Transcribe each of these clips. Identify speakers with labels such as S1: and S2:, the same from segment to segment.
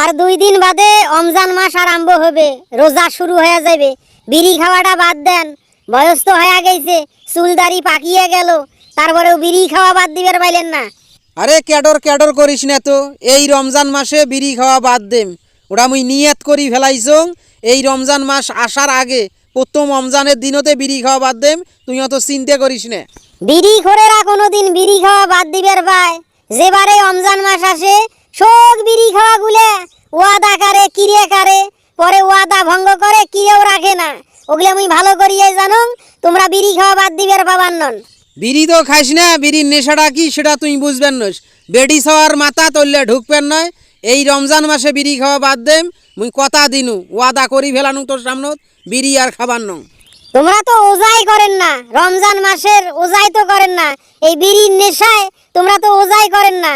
S1: আর দুই দিন বাদে রমজান মাস আরম্ভ হবে রোজা শুরু হয়ে যাবে বিড়ি খাওয়াটা বাদ দেন বয়স তো হয়ে গেছে চুলদারি পাকিয়ে গেল তারপরেও বিড়ি খাওয়া বাদ দিবার পাইলেন না।
S2: আরে ক্যাডর ক্যাডর করিস না তো এই রমজান মাসে বিড়ি খাওয়া বাদ দেম। ওরা মুই নিয়াত করি ফেলাইছং এই রমজান মাস আসার আগে প্রথম রমজানের দিনতে বিড়ি খাওয়া বাদ দেম তুই অত চিন্তা করিস না।
S1: বিড়ি খোরেরা কোনোদিন বিড়ি খাওয়া বাদ দিবার পায়। যেবারে রমজান মাস আসে সব বিড়ি খাওয়া গুলে ওয়াদা কারে কিরে কারে পরে ওয়াদা ভঙ্গ করে কিরেও রাখে না। ওগুলো আমি ভালো করিয়ে জানো তোমরা বিড়ি খাওয়া বাদ দিবার পাবার নন।
S2: বিড়ি তো খাইস না বিড়ির নেশাটা কি সেটা তুই বুঝবেন নস। বেডি সওয়ার মাথা তললে ঢুকবেন নয়। এই রমজান মাসে বিড়ি খাওয়া বাদ দেম মুই কথা দিনু ওয়াদা করি ফেলানু তোর সামনত বিড়ি আর খাবার নং।
S1: তোমরা তো ওজাই করেন না রমজান মাসের ওজাই তো করেন না এই বিড়ির নেশায় তোমরা তো ওজাই করেন না।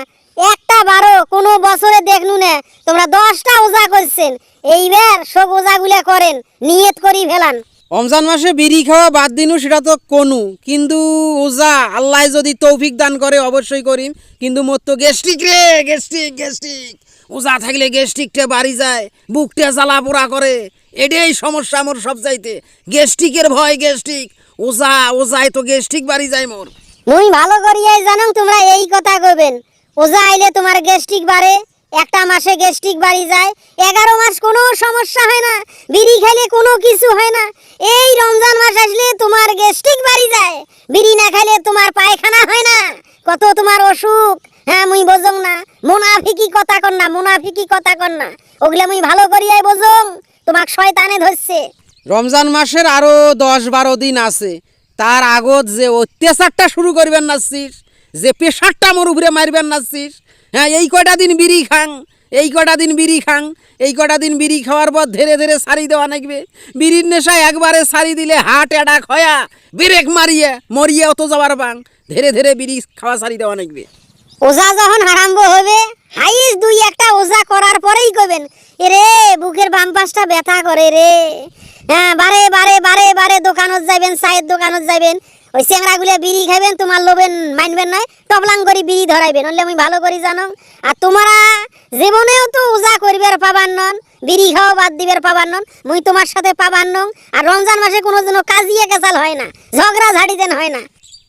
S1: একটা বারো কোনো বছরে দেখনু না তোমরা দশটা ওজা করছেন। এইবার সব ওজাগুলা করেন নিয়ত করি ফেলান।
S2: রমজান মাসে বিড়ি খাওয়া বাদ দিনু সেটা তো কোনু। কিন্তু ওজা আল্লাহ যদি তৌফিক দান করে অবশ্যই করিম। কিন্তু মোর তো গ্যাস্ট্রিক রে গ্যাস্ট্রিক গ্যাস্ট্রিক। ওজা থাকলে গ্যাস্ট্রিকটা বাড়ি যায় বুকটা জ্বালা পোড়া করে। এটাই সমস্যা মোর সব চাইতে গ্যাস্ট্রিকের ভয় গ্যাস্ট্রিক। ওজা ওজায় তো গ্যাস্ট্রিক বাড়ি যায় মোর।
S1: মুই ভালো করিয়াই জানো তোমরা এই কথা কইবেন। ওজা আইলে তোমার গ্যাস্ট্রিক বাড়ে, একটা মাসে গ্যাস্ট্রিক বাড়ি যায়, এগারো মাস কোনো সমস্যা হয় না, বিড়ি খাইলে কোনো কিছু হয় না। এই রমজান মাস আসলে তোমার গ্যাস্ট্রিক বাড়ি যায়, বিড়ি না খাইলে তোমার পায়খানা হয় না। কত তোমার অসুখ? হ্যাঁ মুই বোঝং না। মুনাফিকি কথা কর না, মুনাফিকি কথা কর না। ওগুলা মুই ভালো করিয়াই বোঝং, তোমাক শয়তানে ধরছে।
S2: রমজান মাসের আরও দশ বারো দিন আছে। তার আগত যে অত্যাচারটা শুরু করবেন নাচ্ছিস যে প্রেশারটা আমার উপরে মারবেন নাচ্ছিস হ্যাঁ এই কটা দিন বিড়ি খাং, এই কটা দিন বিড়ি খাং, এই কটা দিন বিড়ি খাওয়ার পর ধীরে ধীরে সারি দেওয়া নাকবে বিড়ির নেশায় একবারে সারি দিলে হার্ট অ্যাটাক হয়া ব্রেক মারিয়ে মরিয়ে অত যাবার বাং। ধীরে ধীরে বিড়ি খাওয়া সারি দেওয়া নাকবে
S1: ওজা যখন আরম্ভ হবে হাইস দুই একটা ওজা করার পরেই কইবেন, এরে, বুকের বাম পাশটা ব্যথা করে রে। হ্যাঁ বারে বারে বারে বারে দোকানত যাবেন চায়ের দোকানত যাবেন ওই চেংড়াগুলো বিড়ি খাবেন তোমার লোবেন মানবেন নয় টপলাং করে বিড়ি ধরাইবেন হলে আমি ভালো করে জানো। আর তোমরা জীবনেও তো ওজা করিবার পাবার নন, বিড়ি খাওয়া বাদ দিবার পাবার নন, মুই তোমার সাথে পাবার নং। আর রমজান মাসে কোনো যেন কাজিয়ে কেসাল হয় না, ঝগড়া ঝাড়ি দেন হয় না।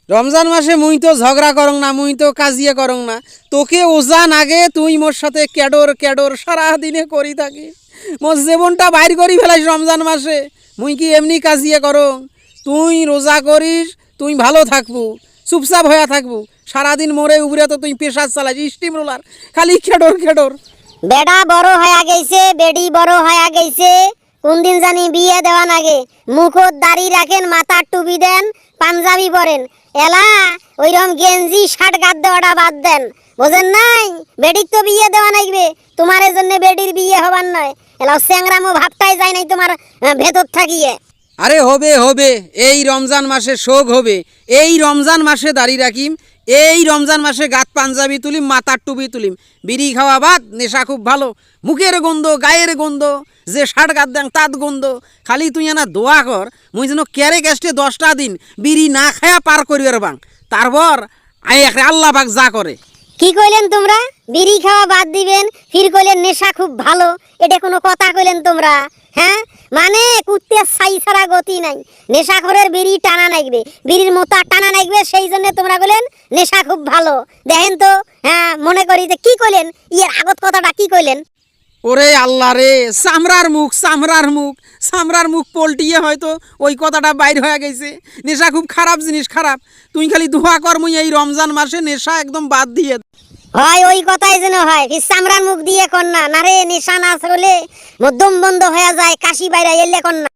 S2: রমজান মাসে মুই তো ঝগড়া করং না, মুই তো কাজিয়ে করং না। তোকে ওজান আগে তুই মোর সাথে ক্যাডর ক্যাডর সারা দিনে করি থাকি। মোর জীবনটা বাইর করি ফেলাইস রমজান মাসে, মুই কি এমনি কাজিয়ে করং? তুই রোজা করিস তুই ভালো থাকব, চুপচাপ হয়ে থাকব। সারাদিন মোরে উবরে তো তুই পেশার চালাইস স্টিম রোলার খালি খেডর খেডর।
S1: বেডা বড় হয়ে গেছে বেডি বড় হয়ে গেছে কোন দিন জানি বিয়ে দেওয়া নাগে মুখত দাড়ি রাখেন, মাথার টুপি দেন, পাঞ্জাবি পরেন। এলা, ওইরকম গেঞ্জি শার্ট গাদ দেওয়াটা বাদ দেন। বোঝেন নাই? বেডির তো বিয়ে দেওয়া নাইবে তোমার জন্য বেডির বিয়ে হবার নয়। এলা স্যাংরামো ভাবটাই যায় নাই তোমার ভেতর থাকিয়ে।
S2: আরে হবে হবে। এই রমজান মাসে শোক হবে। এই রমজান মাসে দাঁড়িয়ে রাখিম। এই রমজান মাসে গাত পাঞ্জাবি তুলিম, মাথার টুপি তুলিম। বিড়ি খাওয়া বাদ, নেশা খুব ভালো। মুখের গন্ধ, গায়ের গন্ধ, যে শার্ট গাত দেন তাত গন্ধ। খালি তুই না দোয়া কর, মুই যেন ক্যারে গ্যাস্টে দশটা দিন বিড়ি না খায়া পার করিবার বাং। তারপর আই আল্লাহ পাক যা করে।
S1: কি কইলেন তোমরা? বিড়ি খাওয়া বাদ দিবেন, ফির কইলেন নেশা খুব ভালো। এটা কোনো কথা কইলেন তোমরা? হ্যাঁ? মানে কুত্তে ছাই ছাড়া গতি নাই। নেশাখরের বিড়ি টানা নাইবে। বিড়ির মোতা টানা নাইবে, সেই জন্য তোমরা কইলেন নেশা খুব ভালো। দেখেন তো হ্যাঁ মনে করি যে কি কইলেন? ইয়ের আগত কথাটা কি কইলেন?
S2: ওরে আল্লাহ রে, চামড়ার মুখ চামড়ার মুখ। চামড়ার মুখ পল্টিয়ে হয়তো ওই কথাটা বাইর হয়ে গেছে। নেশা খুব খারাপ জিনিস, খারাপ। তুই খালি দোয়া কর, মুই এই রমজান মাসে নেশা একদম বাদ দিয়ে।
S1: হয়, ওই কথাই যেন হয়। চামড়ার মুখ দিয়ে কন্যা, না নিশানা চলে মধ্যম বন্ধ হয়ে যায়, কাশি বাইরে এলে কন্যা।